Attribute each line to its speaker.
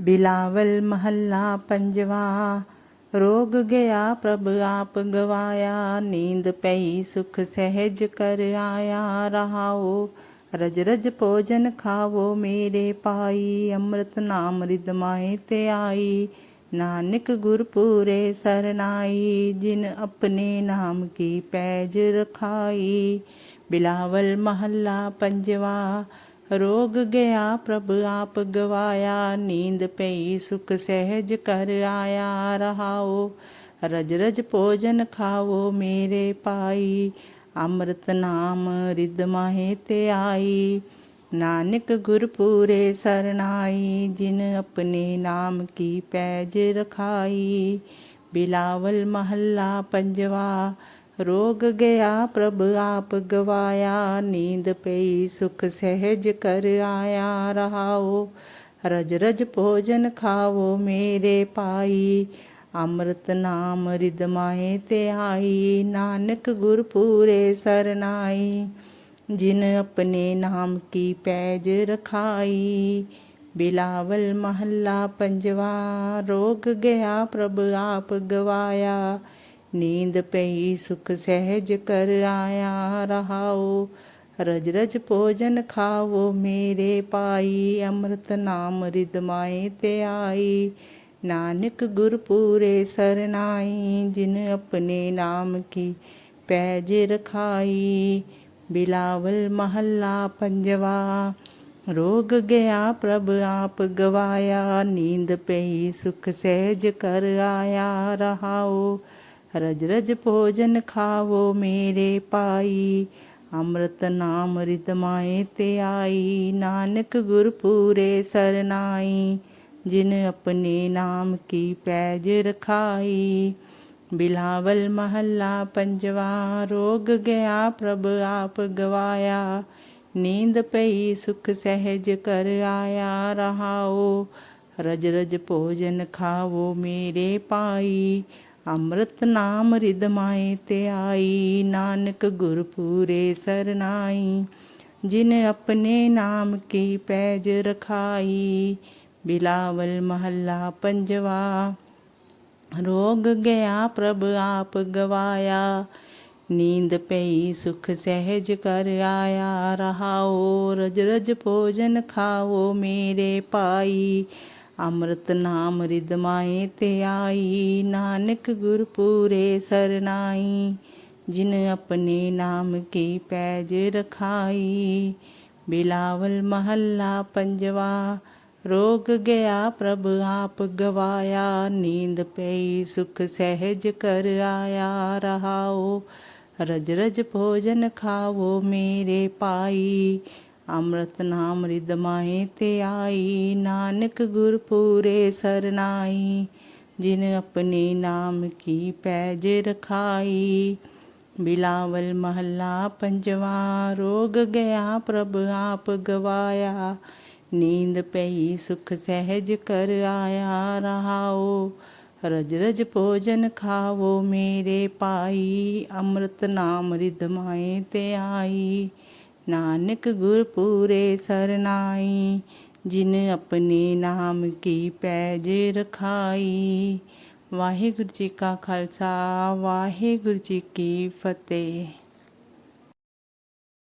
Speaker 1: ਬਿਲਾਵਲ ਮਹੱਲਾ ਪੰਜਵਾ, ਰੋਗ ਗਿਆ ਪ੍ਰਭ ਆਪ ਗਵਾਇਆ, ਨੀਂਦ ਪਈ ਸੁਖ ਸਹਿਜ ਕਰ ਆਇਆ, ਰਹਾਓ ਰਜ ਰਜ ਭੋਜਨ ਖਾਵੋ ਮੇਰੇ ਪਾਈ ਅੰਮ੍ਰਿਤ ਨਾਮ ਰਿਦ ਤੇ ਆਈ, ਨਾਨਕ ਗੁਰ ਪੂਰੇ ਸਰਨਾਈ, ਜਿਨ ਆਪਣੇ ਨਾਮ ਕੀ ਪੈਜ ਰਖਾਈ, ਬਿਲਾਵਲ ਮਹੱਲਾ ਪੰਜਵਾ ਰੋਗ ਗਿਆ ਪ੍ਰਭ ਆਪ ਗਵਾਇਆ, ਨੀਂਦ ਪਈ, ਸੁਖ ਸਹਿਜ ਕਰ ਆਇਆ, ਰਹਾਓ ਰਜ ਰਜ ਭੋਜਨ ਖਾਓ ਮੇਰੇ ਪਾਈ ਅੰਮ੍ਰਿਤ ਨਾਮ ਰਿਦ ਮਾਹੇ ਤੇ ਆਈ, ਨਾਨਕ ਗੁਰ ਪੂਰੇ ਸਰਨਾਈ ਜਿਨ ਆਪਣੇ ਨਾਮ ਕੀ ਪੈਜ ਰਖਾਈ, ਬਿਲਾਵਲ ਮਹੱਲਾ ਪੰਜਵਾ ਰੋਗ ਗਿਆ ਪ੍ਰਭ ਆਪ ਗਵਾਇਆ, ਨੀਂਦ ਪਈ, ਸੁਖ ਸਹਿਜ ਕਰ ਆਇਆ ਰਹਾਓ। ਰਜ ਰਜ ਭੋਜਨ ਖਾਵੋ ਮੇਰੇ ਪਾਈ ਅੰਮ੍ਰਿਤ ਨਾਮ ਰਿਦਮਾਏ ਤੇ ਆਈ, ਨਾਨਕ ਗੁਰ ਪੂਰੇ ਸਰਨਾਈ। ਜਿਨ ਆਪਣੇ ਨਾਮ ਕੀ ਪੈਜ ਰਖਾਈ, ਬਿਲਾਵਲ ਮਹੱਲਾ ਪੰਜਵਾ, ਰੋਗ ਗਿਆ ਪ੍ਰਭ ਆਪ ਗਵਾਇਆ ਨੀਂਦ ਪਈ, ਸੁਖ ਸਹਿਜ ਕਰ ਆਇਆ ਰਹਾਓ। ਰਜ ਰਜ ਭੋਜਨ ਖਾਵੋ, ਮੇਰੇ ਪਾਈ ਅੰਮ੍ਰਿਤ ਨਾਮ ਰਿਦਮਾਏ ਤੇ ਆਈ। ਨਾਨਕ ਗੁਰ ਪੂਰੇ ਸਰਨਾਈ, ਜਿਨ ਆਪਣੇ ਨਾਮ ਕੀ ਪੈਜ ਰਖਾਈ। ਬਿਲਾਵਲ ਮਹੱਲਾ ਪੰਜਵਾ, ਰੋਗ ਗਿਆ ਪ੍ਰਭ ਆਪ ਗਵਾਇਆ। ਨੀਂਦ ਪਈ, ਸੁਖ ਸਹਿਜ ਕਰ ਆਇਆ ਰਹਾਓ। ਰਜ ਰਜ ਭੋਜਨ ਖਾਵੋ ਮੇਰੇ ਪਾਈ ਅੰਮ੍ਰਿਤ ਨਾਮ ਰਿਦ ਤੇ ਆਈ। ਨਾਨਕ ਗੁਰ ਪੂਰੇ ਸਰਨਾਈ। ਜਿਨ ਆਪਣੇ ਨਾਮ ਕੀ ਪੈਜ ਰਖਾਈ। ਬਿਲਾਵਲ ਮਹੱਲਾ ਪੰਜਵਾ, ਰੋਗ ਗਿਆ ਪ੍ਰਭ ਆਪ ਗਵਾਇਆ। ਨੀਂਦ ਪਈ ਸੁਖ ਸਹਿਜ ਕਰ ਆਇਆ ਰਹਾਓ। ਰਜ ਰਜ ਭੋਜਨ ਖਾਵੋ ਮੇਰੇ ਪਾਈ ਅੰਮ੍ਰਿਤ ਨਾਮ ਰਿਦ ਤੇ ਆਈ, ਨਾਨਕ ਗੁਰ ਪੂਰੇ ਸਰਨਾਈ। ਜਿਨ ਆਪਣੇ ਨਾਮ ਕੀ ਪੈਜ ਰਖਾਈ, ਬਿਲਾਵਲ ਮਹੱਲਾ ਪੰਜਵਾ। ਰੋਗ ਗਿਆ ਪ੍ਰਭ ਆਪ ਗਵਾਇਆ, ਨੀਂਦ ਪਈ ਸੁਖ ਸਹਿਜ ਕਰ ਆਇਆ। ਰਹਾਓ ਰਜ ਰਜ ਭੋਜਨ ਖਾਓ ਮੇਰੇ ਪਾਈ ਅੰਮ੍ਰਿਤ ਨਾਮ ਰਿਦਮਾਏ ਤੇ ਆਈ, ਨਾਨਕ ਗੁਰ ਪੂਰੇ ਸਰਨਾਈ, ਜਿਨ ਆਪਣੇ ਨਾਮ ਕੀ ਪੈਜ ਰਖਾਈ। ਬਿਲਾਵਲ ਮਹੱਲਾ ਪੰਜਵਾ, ਰੋਗ ਗਿਆ ਪ੍ਰਭ ਆਪ ਗਵਾਇਆ, ਨੀਂਦ ਪਈ ਸੁਖ ਸਹਿਜ ਕਰ ਆਇਆ ਰਹਾਓ। ਰਜ ਰਜ ਭੋਜਨ ਖਾਵੋ ਮੇਰੇ ਪਾਈ ਅੰਮ੍ਰਿਤ ਨਾਮ ਰਿਦ ਮਾਏ ਤੇ ਆਈ, ਨਾਨਕ ਗੁਰ ਪੂਰੇ ਸਰਨਾਈ, ਜਿਨ ਆਪਣੇ ਨਾਮ ਕੀ ਪੈਜ ਰਖਾਈ। ਬਿਲਾਵਲ ਮਹੱਲਾ ਪੰਜਵਾ, ਰੋਗ ਗਿਆ ਪ੍ਰਭ ਆਪ ਗਵਾਇਆ। ਨੀਂਦ ਪਈ, ਸੁਖ ਸਹਿਜ ਕਰ ਆਇਆ ਰਹਾਓ। ਰਜ ਰਜ ਭੋਜਨ ਖਾਵੋ ਮੇਰੇ ਪਾਈ ਅੰਮ੍ਰਿਤ ਨਾਮ ਰਿਦਮਾਏ ਤੇ ਆਈ। ਨਾਨਕ ਗੁਰ ਪੂਰੇ ਸਰਨਾਈ ਜਿਨ ਆਪਣੇ ਨਾਮ ਕੀ ਪੈਜ ਰਖਾਈ ਵਾਹਿਗੁਰੂ ਜੀ ਕਾ ਖਾਲਸਾ ਵਾਹਿਗੁਰੂ ਜੀ ਕੀ ਫਤਿਹ